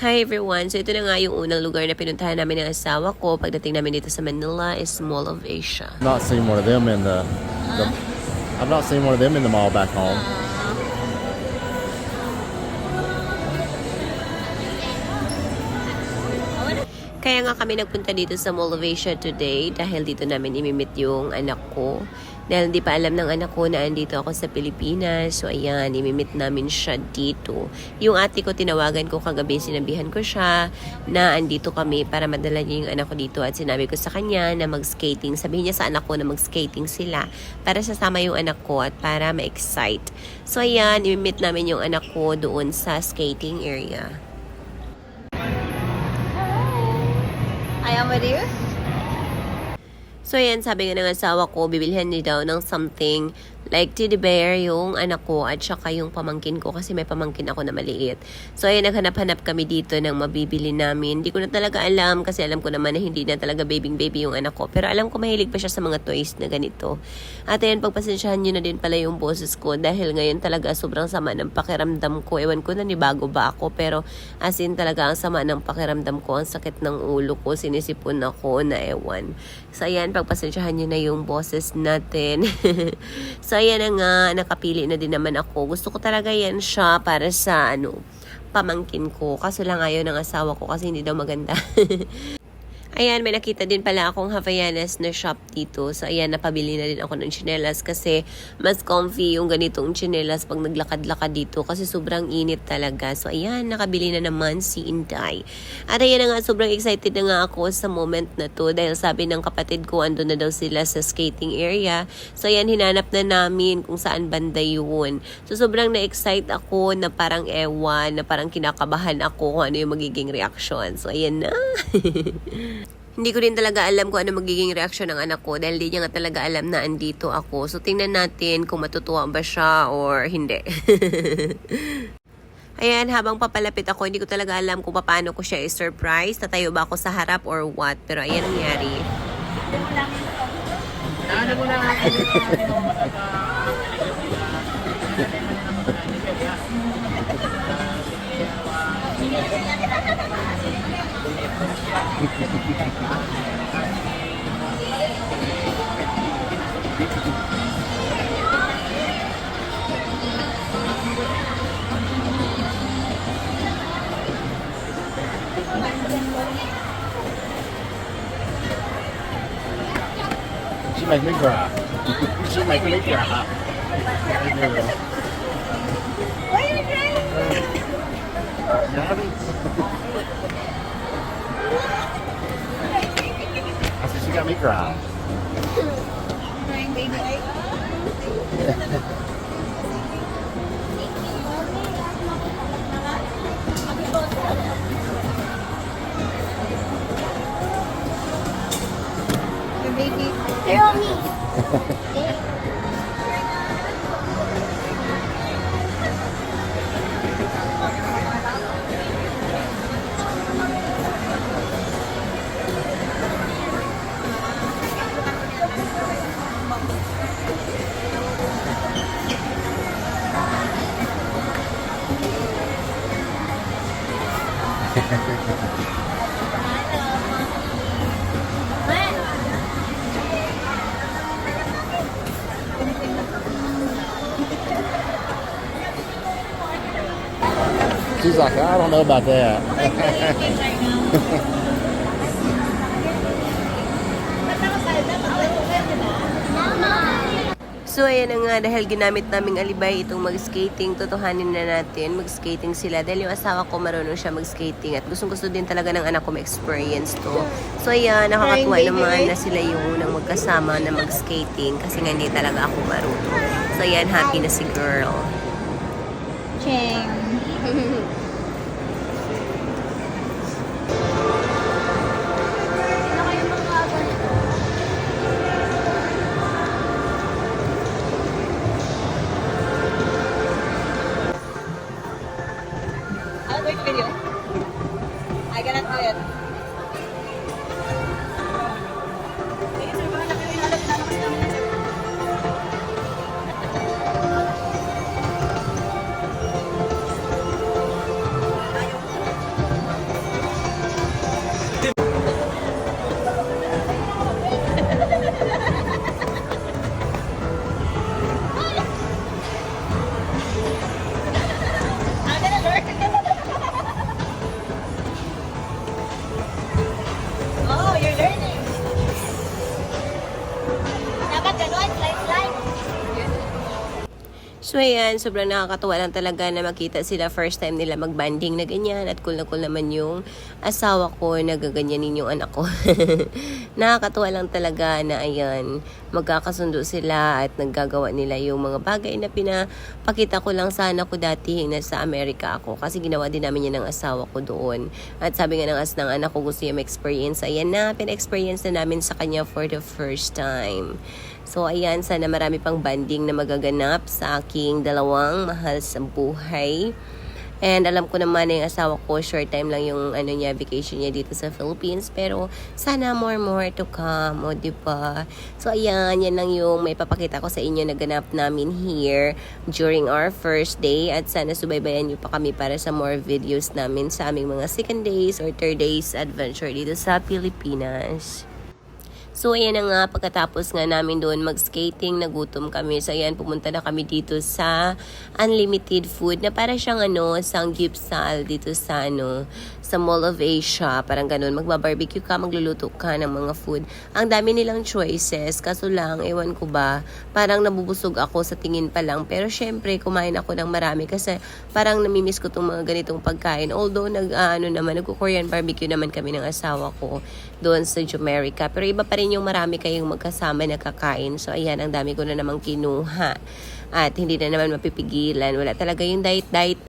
Hi everyone! So ito na nga yung unang lugar na pinuntahan namin ng asawa ko pagdating namin dito sa Manila is Mall of Asia. not seen one of them in the, the I've not seen one of them in the mall back home. Kaya nga kami nagpunta dito sa Asia today dahil dito namin imimit yung anak ko. Dahil hindi pa alam ng anak ko na andito ako sa Pilipinas. So ayan, imimit namin siya dito. Yung ate ko tinawagan ko kagabi, sinabihan ko siya na andito kami para madala niya yung anak ko dito. At sinabi ko sa kanya na mag-skating. Sabihin niya sa anak ko na mag-skating sila para sasama yung anak ko at para ma-excite. So ayan, imimit namin yung anak ko doon sa skating area. I am with. So yan, sabi nga ng asawa ko, bibilhan niya daw ng something like teddy bear yung anak ko at saka yung pamangkin ko kasi may pamangkin ako na maliit. So ayan, naghanap-hanap kami dito ng mabibili namin. Hindi ko na talaga alam kasi alam ko naman na hindi na talaga baby-baby yung anak ko. Pero alam ko mahilig pa siya sa mga toys na ganito. At ayan, pagpasensyahan nyo na din pala yung boses ko dahil ngayon talaga sobrang sama ng pakiramdam ko. Ewan ko na ni bago ba ako pero as in talaga ang sama ng pakiramdam ko. Ang sakit ng ulo ko, sinisipon ako na ewan. So ayan, pagpasensyahan nyo na yung boses natin. so ayan na nga, nakapili na din naman ako. Gusto ko talaga yan siya para sa ano, pamangkin ko. Kaso lang ayaw ng asawa ko kasi hindi daw maganda. Ayan, may nakita din pala akong Havaianas na shop dito. So, ayan, napabili na din ako ng chinelas kasi mas comfy yung ganitong chinelas pag naglakad-lakad dito kasi sobrang init talaga. So, ayan, nakabili na naman si Inday. At ayan na nga, sobrang excited na nga ako sa moment na to dahil sabi ng kapatid ko, ando na daw sila sa skating area. So, ayan, hinanap na namin kung saan banda yun. So, sobrang na-excite ako na parang ewan, na parang kinakabahan ako kung ano yung magiging reaction. So, ayan na. Hindi ko din talaga alam kung ano magiging reaksyon ng anak ko dahil di niya nga talaga alam na andito ako. So, tingnan natin kung matutuwa ba siya or hindi. Ayan, habang papalapit ako, hindi ko talaga alam kung paano ko siya i-surprise. Tatayo ba ako sa harap or what? Pero ayan ang nangyari. She make me cry. she make Chứ mày mới gà. Chứ mày mới gà ờ. Nhá I said She's like, I don't know about that. So, ayan na nga, dahil ginamit naming alibay itong mag-skating, totohanin na natin, mag-skating sila. Dahil yung asawa ko marunong siya mag-skating at gustong gusto din talaga ng anak ko ma-experience to. So, ayan, nakakatuwa naman na sila yung unang magkasama na mag-skating kasi nga hindi talaga ako marunong. So, ayan, happy na si girl. Cheng. So ayan, sobrang nakakatuwa lang talaga na makita sila first time nila magbanding na ganyan at cool na cool naman yung asawa ko na gaganyanin yung anak ko. nakakatuwa lang talaga na ayan, magkakasundo sila at naggagawa nila yung mga bagay na pinapakita ko lang sa anak ko dati nasa Amerika ako kasi ginawa din namin yan ng asawa ko doon. At sabi nga ng as ng anak ko gusto niya ma-experience. Ayan na, pina-experience na namin sa kanya for the first time. So ayan, sana marami pang banding na magaganap sa aking dalawang mahal sa buhay. And alam ko naman na yung asawa ko, short time lang yung ano niya, vacation niya dito sa Philippines. Pero sana more more to come, o di ba? So ayan, yan lang yung may papakita ko sa inyo na ganap namin here during our first day. At sana subaybayan niyo pa kami para sa more videos namin sa aming mga second days or third days adventure dito sa Pilipinas. So, ayan na nga, pagkatapos nga namin doon mag-skating, nagutom kami. So, ayan, pumunta na kami dito sa unlimited food na para siyang ano, sanggipsal dito sa ano, sa Mall of Asia. Parang ganun, magbabarbecue ka, magluluto ka ng mga food. Ang dami nilang choices, kaso lang, ewan ko ba, parang nabubusog ako sa tingin pa lang. Pero syempre, kumain ako ng marami kasi parang namimiss ko itong mga ganitong pagkain. Although, nag, ah, ano naman, nagko-Korean barbecue naman kami ng asawa ko doon sa Jamaica. Pero iba pa rin yung marami kayong magkasama na kakain. So, ayan, ang dami ko na namang kinuha. At hindi na naman mapipigilan. Wala talaga yung diet-diet